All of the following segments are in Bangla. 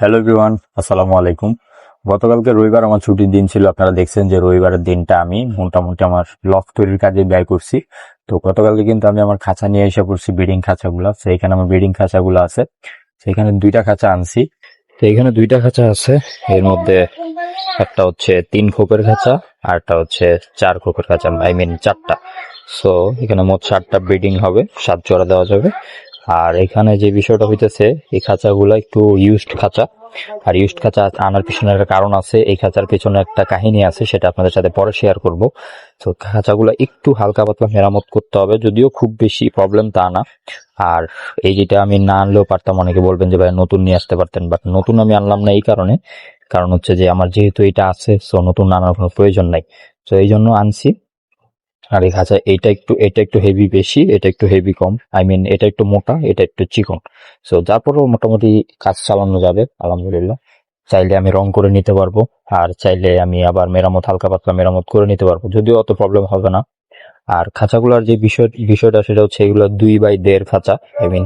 হ্যালো এভরিওয়ান আসসালামু আলাইকুম। গতকালকে রবিবার আমার ছুটির দিন ছিল, আপনারা দেখছেন যে রবিবারের দিনটা আমি মোটামুটি আমার লক তৈরির কাজে ব্যয় করছি। তো গতকালকে কিন্তু আমি আমার খাঁচা নিয়ে এসে পড়ছি ব্রিডিং খাঁচাগুলো। সেইখানে আমার ব্রিডিং খাঁচাগুলো আছে। সেখানে দুইটা খাঁচা আনছি। তো এখানে দুইটা খাঁচা আছে। এর মধ্যে একটা হচ্ছে তিন খোপের খাঁচা, আর একটা হচ্ছে চার খোপের খাঁচা আই মিন চারটা। সো এখানে মোট সাতটা ব্রিডিং হবে, সাত জোড়া দেওয়া যাবে। আর এখানে যে বিষয়টা হইতেছে, এই খাঁচাগুলো একটু ইউজড খাঁচা। আর ইউজড খাঁচা আনার পিছনে একটা কারণ আছে, এই খাঁচার পেছনে একটা কাহিনী আছে, সেটা আপনাদের সাথে পরে শেয়ার করব। তো খাঁচাগুলো একটু হালকা পাতলা মেরামত করতে হবে, যদিও খুব বেশি প্রবলেম তা না। আর এই যেটা আমি না আনলেও পারতাম, অনেকে বলবেন যে, ভাই, নতুন নিয়ে আসতে পারতেন। বাট নতুন আমি আনলাম না এই কারণে। কারণ হচ্ছে যে, আমার যেহেতু এটা আছে সো নতুন আনার কোনো প্রয়োজন নাই। তো এই জন্য আনছি। আর এই খাঁচা এটা একটু এটা একটু হেভি বেশি, এটা একটু হেভি কম। আই মিন এটা একটু মোটা, এটা একটু চিকন। সো তারপরেও মোটামুটি কাজ চালানো যাবে, আলহামদুলিল্লাহ। চাইলে আমি রং করে নিতে পারব, আর চাইলে আমি আবার মেরামত, হালকা পাতলা মেরামত করে নিতে পারব, যদিও অত প্রবলেম হবে না। আর খাঁচাগুলোর যে বিষয়, বিষয়টা, সেটা হচ্ছে এগুলো দুই বাই দেড় খাঁচা। আই মিন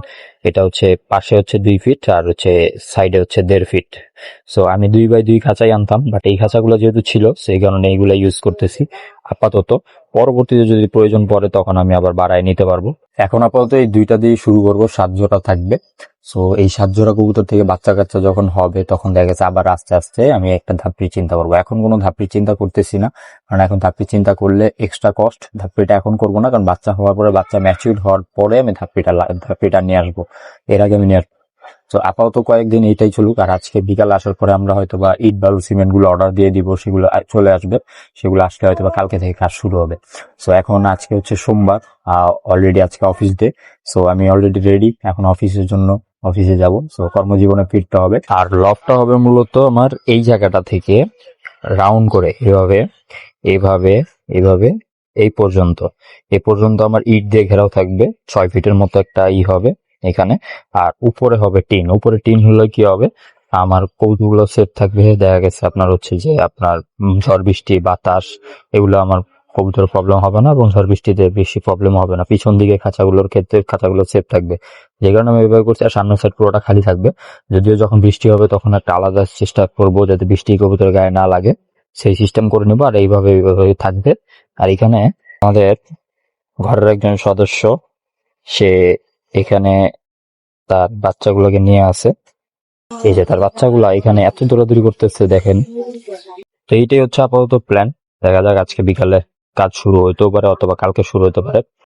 এটা হচ্ছে পাশে হচ্ছে দুই ফিট আর হচ্ছে সাইডে হচ্ছে দেড় ফিট সো আমি দুই বাই দুই খাঁচাই আনতাম বাট এই খাঁচাগুলো যেহেতু ছিল, সেই কারণে এইগুলো ইউজ করতেছি। আপাতত। পরবর্তীতে যদি প্রয়োজন পড়ে, তখন আমি আবার বাড়ায় নিতে পারব। এখন আপাতত এই দুইটা দিয়ে শুরু করব, সাত জোড়া থাকবে। সো এই সাত জোড়া কবুতর থেকে বাচ্চা কাচ্চা যখন হবে, তখন দেখা গেছে আবার আস্তে আস্তে আমি একটা ধাপড়ি চিন্তা করব। এখন কোনো ধাপড়ি চিন্তা করতেছি না, কারণ এখন ধাপড়ি চিন্তা করলে এক্সট্রা কস্ট ধাপড়িটা এখন করব না, কারণ বাচ্চা হওয়ার পরে বাচ্চা ম্যাচিউর হওয়ার পরে আমি ধাপড়িটা ধাপড়িটা নিয়ে আসব। এর আগে আমি নিয়ে তো আপাতত কয়েকদিন এইটাই চলুক, আর আজকে বিকাল আসার পরে আমরা হয়তো বা ইট বালু সিমেন্টগুলো অর্ডার দিয়ে দিব, সেগুলো চলে আসবে। সেগুলো আসলে হয়তো বা কালকে থেকে কাজ শুরু হবে। সো এখন আজকে হচ্ছে সোমবার অলরেডি আজকে অফিস ডে সো আমি অলরেডি রেডি এখন অফিসের জন্য অফিসে যাব। সো কর্মজীবনে ফিরতে হবে। আর লকটা হবে মূলত আমার এই জায়গাটা থেকে রাউন্ড করে, এভাবে এভাবে এভাবে, এই পর্যন্ত। এ পর্যন্ত আমার ইট দিয়ে ঘেরাও থাকবে। ছয় ফিটের মতো একটা ই হবে। এখানে। আর উপরে হবে টিন। উপরে টিন হলে কি হবে? আমার কৌতুগুলো সেফ থাকবে। দেখা গেছে আপনার হচ্ছে যে আপনার ঝড় বৃষ্টি, বাতাস, এগুলো আমার কবুতর প্রবলেম হবে না এবং ঝড় বৃষ্টিতে বেশি প্রবলেম হবে না। পিছন দিকে খাঁচাগুলোর ক্ষেত্রে খাঁচাগুলো সেফ থাকবে। যে কারণে আমি এভাবে করছি, আর সামনের সাইড পুরোটা খালি থাকবে। যদিও যখন বৃষ্টি হবে তখন একটা আলাদা চেষ্টা করব যাতে বৃষ্টি কবুতর গায়ে না লাগে। সেই সিস্টেম করে নেব, আর এইভাবে এইভাবে থাকবে। আর এখানে আমাদের ঘরের একজন সদস্য, সে এখানে তার বাচ্চাগুলোকে নিয়ে আছে। এই যে তার বাচ্চাগুলো এখানে এত দৌড়াদৌড়ি করতেছে, দেখেন। তো এইটাই হচ্ছে আপাতত প্ল্যান দেখা যাক আজকে বিকালে কাজ শুরু হইতেও পারে অথবা কালকে শুরু হতে পারে।